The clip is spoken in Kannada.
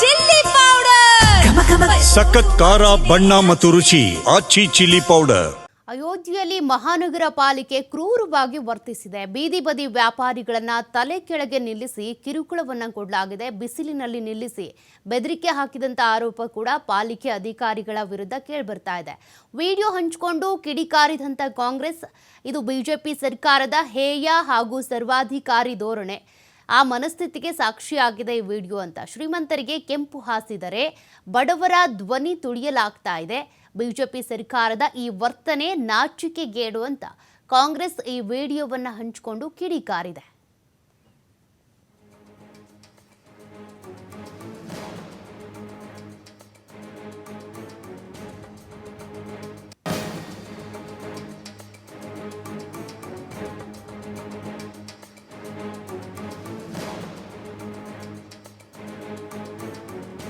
Chilli powder. ಸಖತ್ ಖಾರ ಬಣ್ಣ ಮತ್ತು ರುಚಿ ಆಚಿ ಚಿಲ್ಲಿ ಪೌಡರ್. ಅಯೋಧ್ಯೆಯಲ್ಲಿ ಮಹಾನಗರ ಪಾಲಿಕೆ ಕ್ರೂರವಾಗಿ ವರ್ತಿಸಿದೆ. ಬೀದಿ ಬದಿ ವ್ಯಾಪಾರಿಗಳನ್ನ ತಲೆ ಕೆಳಗೆ ನಿಲ್ಲಿಸಿ ಕಿರುಕುಳವನ್ನ ಕೊಡಲಾಗಿದೆ. ಬಿಸಿಲಿನಲ್ಲಿ ನಿಲ್ಲಿಸಿ ಬೆದರಿಕೆ ಹಾಕಿದಂತ ಆರೋಪ ಕೂಡ ಪಾಲಿಕೆ ಅಧಿಕಾರಿಗಳ ವಿರುದ್ಧ ಕೇಳಿಬರ್ತಾ ಇದೆ. ವಿಡಿಯೋ ಹಂಚಿಕೊಂಡು ಕಿಡಿಕಾರಿದಂಥ ಕಾಂಗ್ರೆಸ್ ಇದು ಬಿಜೆಪಿ ಸರ್ಕಾರದ ಹೇಯ ಹಾಗೂ ಸರ್ವಾಧಿಕಾರಿ ಧೋರಣೆ. ಆ ಮನಸ್ಥಿತಿಗೆ ಸಾಕ್ಷಿಯಾಗಿದೆ ಈ ವಿಡಿಯೋ ಅಂತ. ಶ್ರೀಮಂತರಿಗೆ ಕೆಂಪು ಹಾಸಿದರೆ ಬಡವರ ಧ್ವನಿ ತುಳಿಯಲಾಗ್ತಾ ಇದೆ. ಬಿಜೆಪಿ ಸರ್ಕಾರದ ಈ ವರ್ತನೆ ನಾಚಿಕೆಗೇಡು ಅಂತ ಕಾಂಗ್ರೆಸ್ ಈ ವಿಡಿಯೋವನ್ನು ಹಂಚಿಕೊಂಡು ಕಿಡಿಕಾರಿದೆ.